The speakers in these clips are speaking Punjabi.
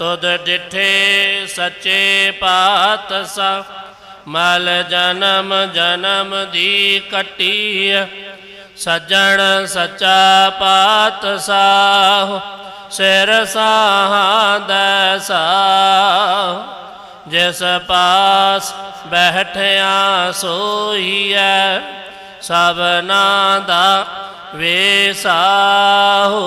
ਤੁਧ ਡਿਠੇ ਸੱਚੇ ਪਾਤਸ਼ਾਹ, ਮਲ ਜਨਮ ਜਨਮ ਦੀ ਕਟੀਐ। ਸੱਜਣ ਸੱਚਾ ਪਾਤਸ਼ਾਹ, ਸਿਰ ਸਾਹਾਂ ਦੈਸਾ ਜਿਸ ਪਾਸ ਬੈਠਿਆ ਸੋਈਐ ਸਭਨਾ ਦਾ ਵੇਸਾਹੋ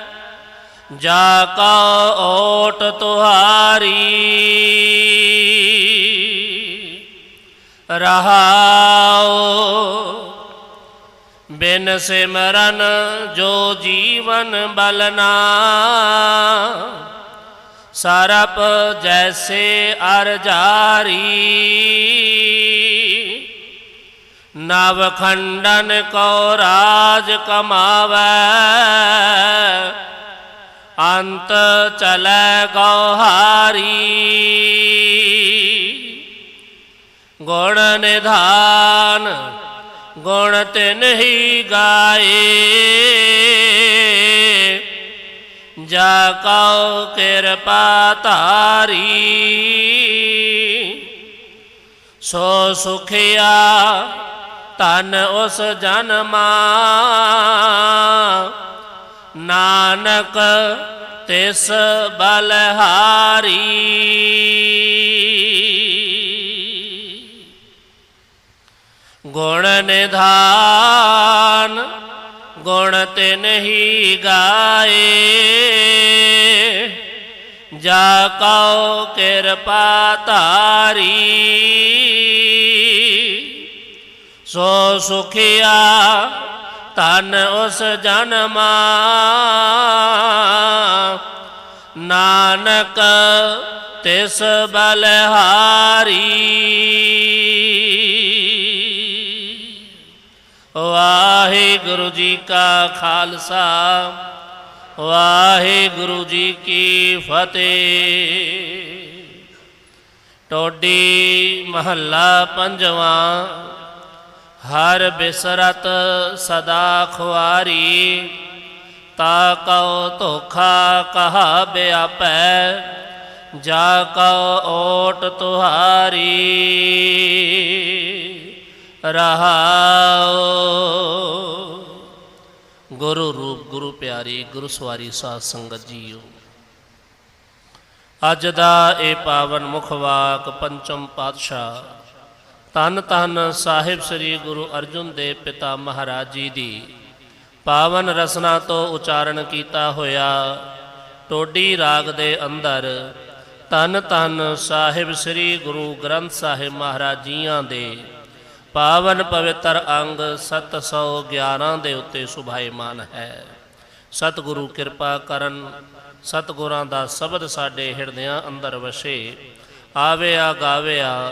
ਜਾ ਕਉ ਓਟ ਤੁਹਾਰੀ ਰਹਾਉ, ਬਿਨ ਸਿਮਰਨ ਜੋ ਜੀਵਨ ਬਲਨਾ ਸਰਪ ਜੈਸੇ ਅਰ ਜਾਰੀ, ਨਵ ਖੰਡਨ ਕੋ ਰਾਜ ਕਮਾਵੈ। ਅੰਤ ਚਲੈ ਗੋਹਾਰੀ। ਗੁਣ ਨਿਧਾਨ, ਗੁਣ ਤਿਨ ਹੀ ਗਾਏ। ਜਾ ਕਉ ਕਿਰਪਾ ਧਾਰੀ। ਸੋ ਸੁਖਿਆ ਤਨ ਉਸ ਜਨਮਾ ਨਾਨਕ ਤਿਸ ਬਲਹਾਰੀ। ਗੁਣ ਨਿਧਾਨ, ਗੁਣ ਤੇ ਨਹੀਂ ਗਾਏ। ਜਾ ਕਉ ਕਿਰਪਾ ਧਾਰੀ। ਸੋ ਸੁਖਿਆ ਤਨ ਉਸ ਜਨਮਾ। ਨਾਨਕ ਤਿਸ ਬਲਹਾਰੀ। ਵਾਹਿਗੁਰੂ ਜੀ ਕਾ ਖਾਲਸਾ, ਵਾਹਿਗੁਰੂ ਜੀ ਕੀ ਫਤਿਹ। ਟੋਡੀ ਮਹੱਲਾ ਪੰਜਵਾਂ ਹਰ ਬਿਸਰਤ ਸਦਾ ਖੁਆਰੀ, ਤਾ ਕਉ ਧੋਖਾ ਕਹਾ ਬਿਆਪੈ, ਜਾ ਕਉ ਓਟ ਤੁਹਾਰੀ। ਰਹਾਉ। ਗੁਰੂ ਰੂਪ, ਗੁਰੂ ਪਿਆਰੀ, ਗੁਰੂ ਸਵਾਰੀ ਸਾਧ ਸੰਗਤ ਜੀਓ। ਅੱਜ ਦਾ ਇਹ ਪਾਵਨ ਮੁਖ ਵਾਕ ਪੰਚਮ ਪਾਤਸ਼ਾਹ ਤਨ ਤਨ ਸਾਹਿਬ ਸ੍ਰੀ ਗੁਰੂ ਅਰਜਨ ਦੇਵ ਪਿਤਾ ਮਹਾਰਾਜ ਜੀ ਦੀ। ਪਾਵਨ ਰਸਨਾ ਤੋਂ ਉਚਾਰਨ ਕੀਤਾ ਹੋਇਆ ਟੋਡੀ ਰਾਗ ਦੇ ਅੰਦਰ ਤਨ ਤਨ ਸਾਹਿਬ ਸ੍ਰੀ ਗੁਰੂ ਗ੍ਰੰਥ ਸਾਹਿਬ ਮਹਾਰਾਜ ਜੀਆਂ ਦੇ ਪਾਵਨ ਪਵਿੱਤਰ ਅੰਗ 711 ਦੇ ਉੱਤੇ ਸੁਭਾਈਮਾਨ ਹੈ। ਸਤਿਗੁਰੂ ਕਿਰਪਾ ਕਰਨ, ਸਤਿਗੁਰਾਂ ਦਾ ਸ਼ਬਦ ਸਾਡੇ ਹਿਰਦਿਆਂ ਅੰਦਰ ਵਸੇ। ਆਵੇ ਆਵਿਆ ਗਾਵਿਆ